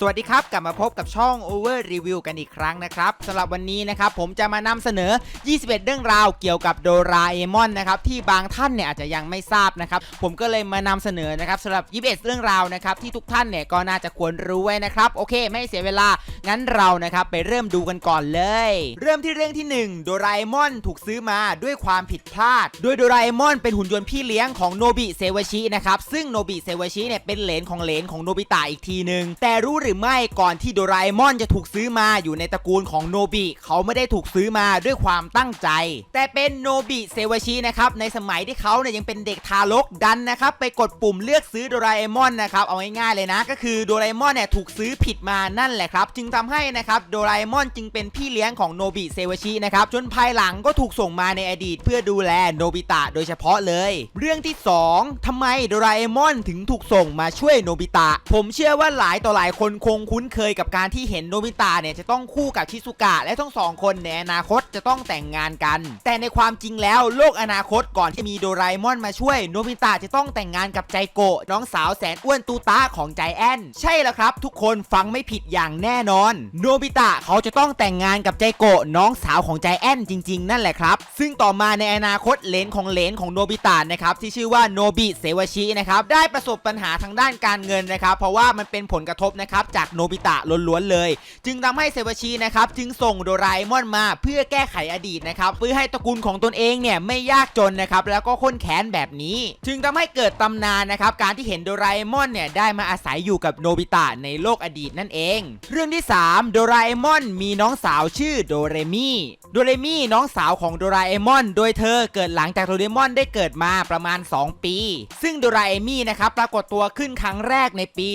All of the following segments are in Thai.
สวัสดีครับ กลับมาพบกับช่อง Over Review กันอีกครั้งนะครับสำหรับวันนี้นะครับผมจะมานำเสนอ 21 เรื่องราวเกี่ยวกับโดราเอมอนนะครับที่บางท่านเนี่ยอาจจะยังไม่ทราบนะครับผมก็เลยมานำเสนอนะครับสำหรับ 21 เรื่องราวนะครับที่ทุกท่านเนี่ยก็น่าจะควรรู้ไว้นะครับโอเค ไม่เสียเวลางั้นเรานะครับไปเริ่มดูกันก่อนเลย เริ่มที่เรื่องที่ 1 โดราเอมอนถูกซื้อมาด้วยความผิดพลาดโดยโดราเอมอนเป็นหุ่นยนต์พี่เลี้ยงของโนบิเซวาชินะครับซึ่งโนบิเซวาชิเนี่ยเป็นเหลนของเหลนของโนบิตะอีกทีหนึ่งแต่รู้รือไม่ก่อนที่โดราเอมอนจะถูกซื้อมาอยู่ในตระกูลของโนบิเขาไม่ได้ถูกซื้อมาด้วยความตั้งใจ แต่เป็นโนบิเซวาชินะครับในสมัยที่เขาเนี่ยยังเป็นเด็กทารกดันนะครับไปกดปุ่มเลือกซื้อโดราเอมอนนะครับเอาง่ายๆเลยนะ ก็คือโดราเอมอนเนี่ยถูกซื้อผิดมานั่นแหละครับ จึงทำให้นะครับโดราเอมอนจึงเป็นพี่เลี้ยงของโนบิเซวาชินะครับจนภายหลังก็ถูกส่งมาในอดีต เพื่อดูแลโนบิตะโดยเฉพาะเลย เรื่องที่ 2ทำไมโดราเอมอนถึงถูกส่งมาช่วยโนบิตะ ผมเชื่อว่าหลายต่อหลายคนคงคุ้นเคยกับการที่เห็นโนบิตะเนี่ยจะต้องคู่กับชิซุกะและทั้งสองคนในอนาคตจะต้องแต่งงานกัน แต่ในความจริงแล้วโลกอนาคตก่อนที่มีโดราเอมอนมาช่วยโนบิตะจะต้องแต่งงานกับใจโกะน้องสาวแสนอ้วนตูตาของใจแอนใช่แล้วครับ ทุกคนฟังไม่ผิดอย่างแน่นอน โนบิตะเขาจะต้องแต่งงานกับใจโกะน้องสาวของใจแอนจริง ๆ นั่นแหละครับ ซึ่งต่อมาในอนาคตเลนของเลนของโนบิตะนะครับที่ชื่อว่าโนบิเซวาชินะครับได้ประสบปัญหาทางด้านการเงินนะครับ เพราะว่ามันเป็นผลกระทบนะครับจากโนบิตะล้วนๆเลย จึงทำให้เซวาชินะครับจึงส่งโดราเอมอนมาเพื่อแก้ไขอดีตนะครับเพื่อให้ตระกูลของตนเองเนี่ยไม่ยากจนนะครับแล้วก็ข้นแค้นแบบนี้ จึงทำให้เกิดตำนานนะครับการที่เห็นโดราเอมอนเนี่ยได้มาอาศัยอยู่กับโนบิตะในโลกอดีตนั่นเอง เรื่องที่ 3 โดราเอมอนมีน้องสาวชื่อโดเรมิโดเรมิน้องสาวของโดราเอมอน โดยเธอเกิดหลังจากโดเรมอนได้เกิดมาประมาณ 2 ปี ซึ่งโดราเอมินะครับปรากฏตัวขึ้นครั้งแรกในปี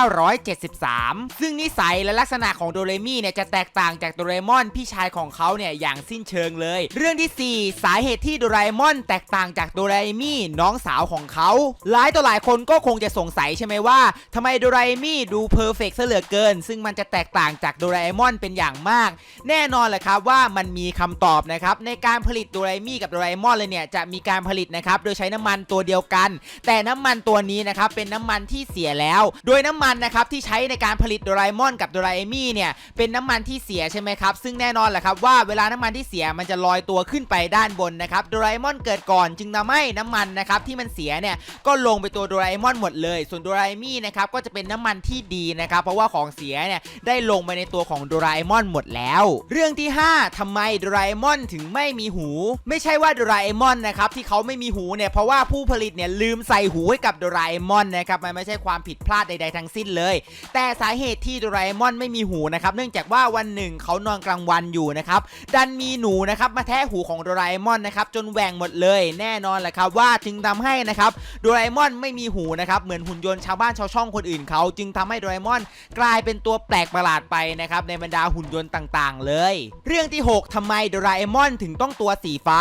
1970 13 ซึ่งนิสัยและลักษณะของโดเรมิเนี่ยจะแตกต่างจากโดเรมอนพี่ชายของเขาเนี่ยอย่างสิ้นเชิงเลย เรื่องที่ 4 สาเหตุที่โดเอมอนแตกต่างจากโดเอมิน้องสาวของเขาหลายต่อหลายคนก็คงจะสงสัยใช่ไหมว่าทำไมโดเอมิดูเพอร์เฟกต์ซะเหลือเกิน ซึ่งมันจะแตกต่างจากโดเอมอนเป็นอย่างมาก แน่นอนแหละครับว่ามันมีคำตอบนะครับในการผลิตโดเอมิกับโดเอมอนเลยเนี่ยจะมีการผลิตนะครับโดยใช้น้ำมันตัวเดียวกัน แต่น้ำมันตัวนี้นะครับเป็นน้ำมันที่เสียแล้ว โดยน้ำมันนะครับที่ใช้ในการผลิตโดราเอมอนกับโดราเอมิเนี่ยเป็นน้ำมันที่เสียใช่ไหมครับซึ่งแน่นอนแหละครับว่าเวลาน้ำมันที่เสียมันจะลอยตัวขึ้นไปด้านบนนะครับโดราเอมอนเกิดก่อนจึงทำให้น้ำมันนะครับที่มันเสียเนี่ยก็ลงไปตัวโดราเอมอนหมดเลย ส่วนโดราเอมินะครับก็จะเป็นน้ำมันที่ดีนะครับเพราะว่าของเสียเนี่ยได้ลงไปในตัวของโดราเอมอนหมดแล้ว เรื่องที่ 5ทำไมโดราเอมอนถึงไม่มีหู ไม่ใช่ว่าโดราเอมอนนะครับที่เขาไม่มีหูเนี่ยเพราะว่าผู้ผลิตเนี่ยลืมใส่หูให้กับโดราเอมอนนะครับมันไม่ใช่ความผิดพลาดใดๆทั้งสิ้นเลยแต่สาเหตุที่โดราเอมอนไม่มีหูนะครับ เนื่องจากว่าวันหนึ่งเขานอนกลางวันอยู่นะครับดันมีหนูนะครับมาแทะหูของโดราเอมอนนะครับจนแหว่งหมดเลยแน่นอนแหละครับว่าจึงทำให้นะครับโดราเอมอนไม่มีหูนะครับเหมือนหุ่นยนต์ชาวบ้านชาวช่องคนอื่นเขาจึงทำให้โดราเอมอนกลายเป็นตัวแปลกประหลาดไปนะครับในบรรดาหุ่นยนต์ต่างๆ เลย เรื่องที่ 6ทำไมโดราเอมอนถึงต้องตัวสีฟ้า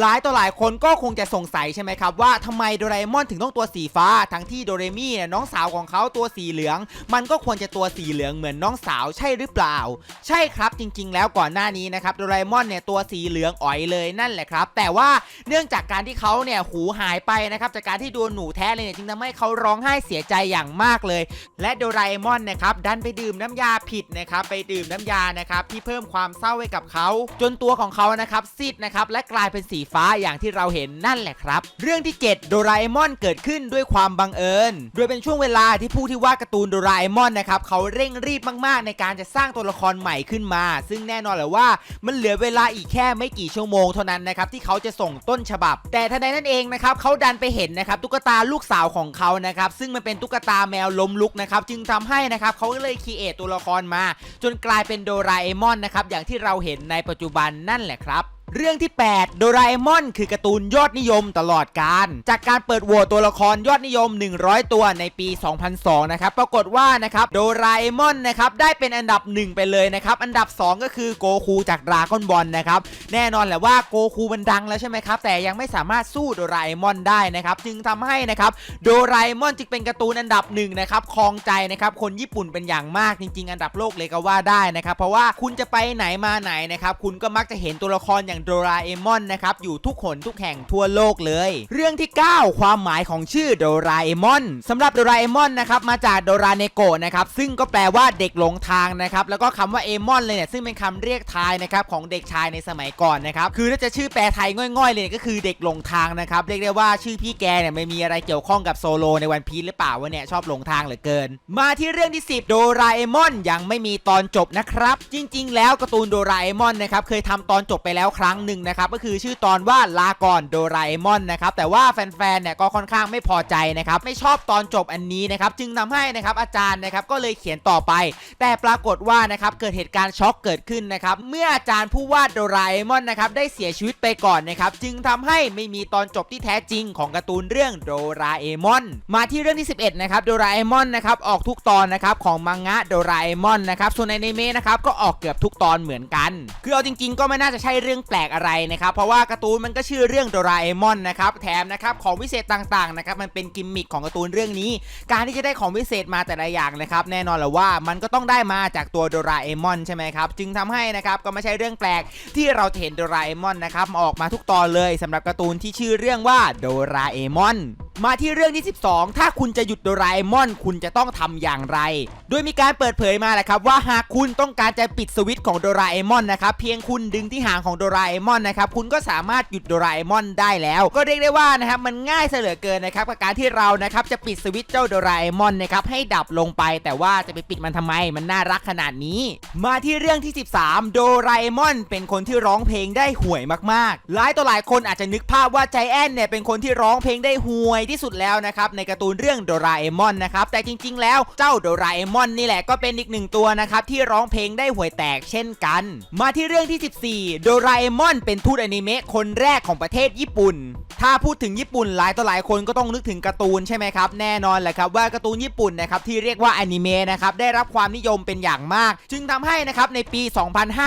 หลายต่อหลายคนก็คงจะสงสัยใช่ไหมครับว่าทำไมโดราเอมอนถึงต้องตัวสีฟ้า ทั้งที่โดเรมี่น้องสาวของเขาตัวสีเหลือง มันก็ควรจะตัวสีเหลืองเหมือนน้องสาวใช่หรือเปล่า ใช่ครับจริง ๆ แล้วก่อนหน้านี้นะครับโดราเอมอนเนี่ยตัวสีเหลืองอ๋อยเลยนั่นแหละครับ แต่ว่าเนื่องจากการที่เขาเนี่ยหูหายไปนะครับจากการที่โดนหนูแท้เลยเนี่ยจึงทำให้เขาร้องไห้เสียใจอย่างมากเลย และโดราเอมอนนะครับดันไปดื่มน้ำยาผิดนะครับไปดื่มน้ำยานะครับที่เพิ่มความเศร้าให้กับเขา จนตัวของเขานะครับซีดนะครับและกลายเป็นสีฟ้าอย่างที่เราเห็นนั่นแหละครับ เรื่องที่ 7 โดราเอมอนเกิดขึ้นด้วยความบังเอิญ โดยเป็นช่วงเวลาที่ผู้ที่วาดการ์ตูนโดราเอมอนนะครับเขาเร่งรีบมากๆ ในการจะสร้างตัวละครใหม่ขึ้นมา ซึ่งแน่นอนแหละว่ามันเหลือเวลาอีกแค่ไม่กี่ชั่วโมงเท่านั้นนะครับที่เขาจะส่งต้นฉบับ แต่ทันใดนั้นเองนะครับเขาดันไปเห็นนะครับตุ๊กตาลูกสาวของเขานะครับซึ่งมันเป็นตุ๊กตาแมวล้มลุกนะครับจึงทำให้นะครับเขาก็เลยคีเอทตัวละครมา จนกลายเป็นโดราเอมอนนะครับอย่างที่เราเห็นในปัจจุบันนั่นแหละครับ เรื่องที่ 8 โดราเอมอนคือการ์ตูนยอดนิยมตลอดการ จากการเปิดโหวตตัวละครยอดนิยม 100 ตัวในปี 2002 นะครับ ปรากฏว่านะครับโดราเอมอนนะครับได้เป็นอันดับ 1 ไปเลยนะครับ อันดับ 2 ก็คือโกคูจากดราก้อนบอลนะครับ แน่นอนแหละว่าโกคูมันดังแล้วใช่ไหมครับ แต่ยังไม่สามารถสู้โดราเอมอนได้นะครับ จึงทำให้นะครับโดราเอมอนจึงเป็นการ์ตูนอันดับหนึ่งนะครับครองใจนะครับคนญี่ปุ่นเป็นอย่างมากจริง ๆ อันดับโลกเลยก็ว่าได้นะครับ เพราะว่าคุณจะไปไหนมาไหนนะครับคุณก็มักจะเห็นตัวละครอย่างโดราเอมอนนะครับอยู่ทุกหนทุกแห่งทั่วโลกเลย เรื่องที่ 9 ความหมายของชื่อโดราเอมอนสำหรับโดราเอมอนนะครับมาจากโดราเนโกะนะครับซึ่งก็แปลว่าเด็กหลงทางนะครับแล้วก็คำว่าเอมอนเลยเนี่ยซึ่งเป็นคำเรียกทายนะครับของเด็กชายในสมัยก่อนนะครับคือถ้าจะชื่อแปลไทยง่อยๆเลยก็คือเด็กหลงทางนะครับเรียกได้ว่าชื่อพี่แกเนี่ยไม่มีอะไรเกี่ยวข้องกับโซโลในวันพีชหรือเปล่าวะเนี่ยชอบหลงทางเหลือเกิน มาที่เรื่องที่ 10 โดราเอมอนยังไม่มีตอนจบนะครับ จริง ๆ แล้วการ์ตูนโดราเอมอนนะครับเคยทำตอนจบไปแล้วครั้ง้งหนึ่งนะครับก็คือชื่อตอนว่าลาก่อนโดราเอมอนนะครับแต่ว่าแฟนๆเนี่ยก็ค่อนข้างไม่พอใจนะครับไม่ชอบตอนจบอันนี้นะครับจึงทำให้นะครับอาจารย์นะครับก็เลยเขียนต่อไป แต่ปรากฏว่านะครับเกิดเหตุการณ์ช็อกเกิดขึ้นนะครับเมื่ออาจารย์ผู้วาดโดราเอมอนนะครับได้เสียชีวิตไปก่อนนะครับจึงทำให้ไม่มีตอนจบที่แท้จริงของการ์ตูนเรื่องโดราเอมอนมาที่เรื่องที่ 11นะครับโดราเอมอนนะครับออกทุกตอนนะครับของมังงะโดราเอมอนนะครับส่วนในอนิเมะนะครับก็ออกเกือบทุกตอนเหมือนกัน คือเอาจริง ๆ ก็ไม่น่าจะใช่เรื่องแปลกอะไรนะครับ เพราะว่าการ์ตูนมันก็ชื่อเรื่องโดราเอมอนนะครับแถมนะครับของวิเศษต่างๆนะครับมันเป็นกิมมิคของการ์ตูนเรื่องนี้ การที่จะได้ของวิเศษมาแต่ละอย่างนะครับแน่นอนแหละว่ามันก็ต้องได้มาจากตัวโดราเอมอนใช่ไหมครับจึงทำให้นะครับก็ไม่ใช่เรื่องแปลกที่เราจะเห็นโดราเอมอนนะครับออกมาทุกตอนเลยสำหรับการ์ตูนที่ชื่อเรื่องว่าโดราเอมอน มาที่เรื่องที่ 12 ถ้าคุณจะหยุดโดราเอมอน คุณจะต้องทำอย่างไร โดยมีการเปิดเผยมาแหละครับว่าหากคุณต้องการจะปิดสวิตช์ของโดราเอมอนนะครับเพียงคุณดึงที่หางของโดราเอมอนนะครับคุณก็สามารถหยุดโดราเอมอนได้แล้ว ก็เรียกได้ว่านะครับมันง่ายเสเหลือเกินนะครับกับการที่เรานะครับจะปิดสวิตช์เจ้าโดราเอมอนนะครับให้ดับลงไป แต่ว่าจะไปปิดมันทำไมมันน่ารักขนาดนี้ มาที่เรื่องที่ 13 โดราเอมอน เป็นคนที่ร้องเพลงได้ห่วยมากๆหลายต่อหลายคนอาจจะนึกภาพว่าใจแอนเนี่ยเป็นคนที่ร้องเพลงได้ห่วยที่สุดแล้วนะครับในการ์ตูนเรื่องโดราเอมอนนะครับแต่จริง ๆ แล้วเจ้าโดราเอมอนนี่แหละก็เป็นอีกหนึ่งตัวนะครับที่ร้องเพลงได้ห่วยแตกเช่นกัน มาที่เรื่องที่ 14 โดราเอมอนเป็นทูตอนิเมะคนแรกของประเทศญี่ปุ่น ถ้าพูดถึงญี่ปุ่นหลายต่อหลายคนก็ต้องนึกถึงการ์ตูนใช่ไหมครับแน่นอนแหละครับว่าการ์ตูนญี่ปุ่นนะครับที่เรียกว่าอนิเมะนะครับได้รับความนิยมเป็นอย่างมาก จึงทำให้นะครับในปี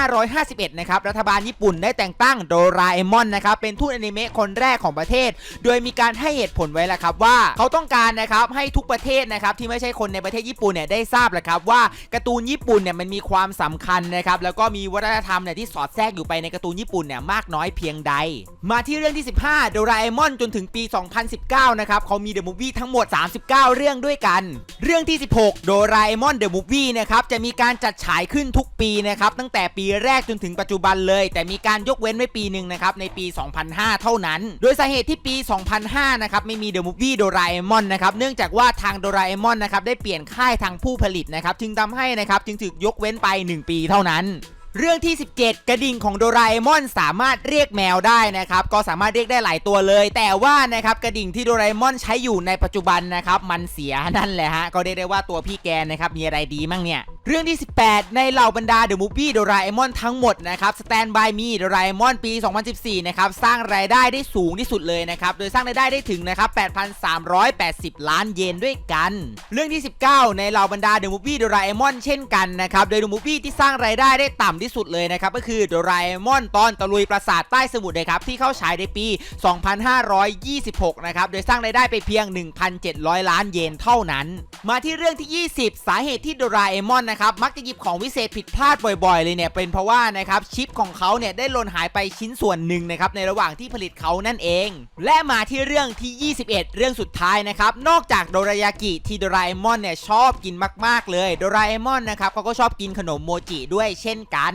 2551 นะครับรัฐบาลญี่ปุ่นได้แต่งตั้งโดราเอมอนนะครับเป็นทูตอนิเมะคนแรกของประเทศ โดยมีการให้เหตุผลไว้แหละครับว่าเขาต้องการนะครับให้ทุกประเทศนะครับที่ไม่ใช่คนในประเทศญี่ปุ่นเนี่ยได้ทราบแหละครับว่าการ์ตูนญี่ปุ่นเนี่ยมันมีความสำคัญนะครับแล้วก็มีวัฒนธรรมเนี่ยที่สอดแทรกอยู่ไปในการ์ตูนญี่ปุ่นเนี่ยมากน้อยเพียงใด มาที่เรื่องที่ 15โดราเอมอนจนถึงปี 2019 นะครับเขามีเดอะมูฟวี่ทั้งหมด 39 เรื่องด้วยกัน เรื่องที่ 16 โดราเอมอนเดอะมูฟวี่นะครับจะมีการจัดฉายขึ้นทุกปีนะครับตั้งแต่ปีแรกจนถึงปัจจุบันเลย แต่มีการยกเว้นไว้ปีหนึ่งนะครับในปี 2005 เท่านั้น โดยสาเหตุที่ปี 2005 นะครับไม่มีเดอะมูฟวี่โดราเอมอนนะครับเนื่องจากว่าทางโดราเอมอนนะครับได้เปลี่ยนค่ายทางผู้ผลิตนะครับจึงทำให้นะครับจึงถูกยกเว้นไป 1 ปีเท่านั้น เรื่องที่ 17 กระดิ่งของโดราเอมอนสามารถเรียกแมวได้นะครับ ก็สามารถเรียกได้หลายตัวเลย แต่ว่านะครับกระดิ่งที่โดราเอมอนใช้อยู่ในปัจจุบันนะครับ มันเสียนั่นแหละฮะ ก็เรียกได้ว่าตัวพี่แกนะครับ มีอะไรดีมั่งเนี่ย เรื่องที่ 18 ในเหล่าบรรดาเดอะมูฟวี่โดราเอมอนทั้งหมดนะครับสแตนบายมีโดราเอมอนปี 2014 นะครับ สร้างรายได้ได้สูงที่สุดเลยนะครับ โดยสร้างรายได้ได้ถึงนะครับ 8,380 ล้านเยนด้วยกัน เรื่องที่ 19 ในเหล่าบรรดาเดอะมูฟวี่โดราเอมอนเช่นกันนะครับโดยเดอะมูฟวี่ที่สร้างรายได้ได้ต่ำที่สุดเลยนะครับก็คือโดราเอมอนตอนตะลุยปราสาทใต้สมุทรนะครับที่เข้าฉายในปี 2526 นะครับโดยสร้างรายได้ไปเพียง 1,700 ล้านเยนเท่านั้น มาที่เรื่องที่ 20 สาเหตุที่โดราเอมอนนะครับมักจะหยิบของวิเศษผิดพลาดบ่อยๆ เลยเนี่ยเป็นเพราะว่านะครับชิปของเขาเนี่ยได้หล่นหายไปชิ้นส่วนหนึ่งนะครับในระหว่างที่ผลิตเขานั่นเอง และมาที่เรื่องที่ 21 เรื่องสุดท้ายนะครับนอกจากโดรายากิที่โดราเอมอนเนี่ยชอบกินมาก ๆ เลยโดราเอมอนนะครับเขาก็ชอบกินขนมโมจิด้วยเช่นกัน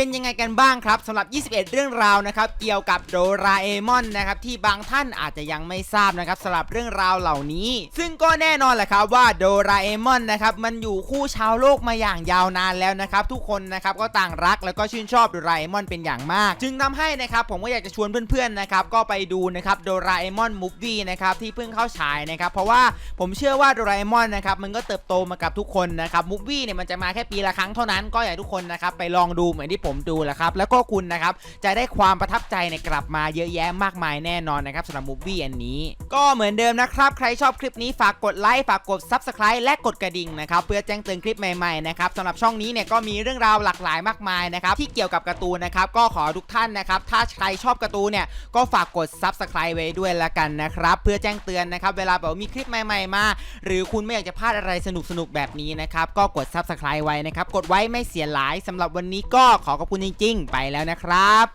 เป็นยังไงกันบ้างครับสำหรับ 21 เรื่องราวนะครับเกี่ยวกับโดราเอมอนนะครับที่บางท่านอาจจะยังไม่ทราบนะครับสำหรับเรื่องราวเหล่านี้ ซึ่งก็แน่นอนแหละครับว่าโดราเอมอนนะครับมันอยู่คู่ชาวโลกมาอย่างยาวนานแล้วนะครับทุกคนนะครับก็ต่างรักแล้วก็ชื่นชอบโดราเอมอนเป็นอย่างมาก จึงทำให้นะครับผมก็อยากจะชวนเพื่อนๆนะครับก็ไปดูนะครับโดราเอมอนมูฟวี่นะครับที่เพิ่งเข้าฉายนะครับเพราะว่าผมเชื่อว่าโดราเอมอนนะครับมันก็เติบโตมากับทุกคนนะครับมูฟวี่เนี่ยมันจะมาแค่ปีละครั้งเท่านั้นก็อยากทุกคนนะครับไปลองดูเหมือนที่ผมมดูแหละครับ แล้วก็คุณนะครับจะได้ความประทับใจในกลับมาเยอะแยะมากมายแน่นอนนะครับสำหรับมูฟวี่อันนี้ ก็เหมือนเดิมนะครับ ใครชอบคลิปนี้ฝากกดไลค์ฝากกด Subscribe และกดกระดิ่งนะครับเพื่อแจ้งเตือนคลิปใหม่ๆนะครับสำหรับช่องนี้เนี่ยก็มีเรื่องราวหลากหลายมากมายนะครับที่เกี่ยวกับการ์ตูนนะครับก็ขอทุกท่านนะครับถ้าใครชอบการ์ตูนเนี่ยก็ฝากกด Subscribe ไว้ด้วยละกันนะครับเพื่อแจ้งเตือนนะครับเวลาแบบมีคลิปใหม่ๆมา หรือคุณไม่อยากจะพลาดอะไรสนุกๆแบบนี้นะครับก็กด Subscribe ไว้นะครับกดไว้ไม่เสียหลายสำหรับวันนี้ก็ขอขอบคุณจริงๆ ไปแล้วนะครับ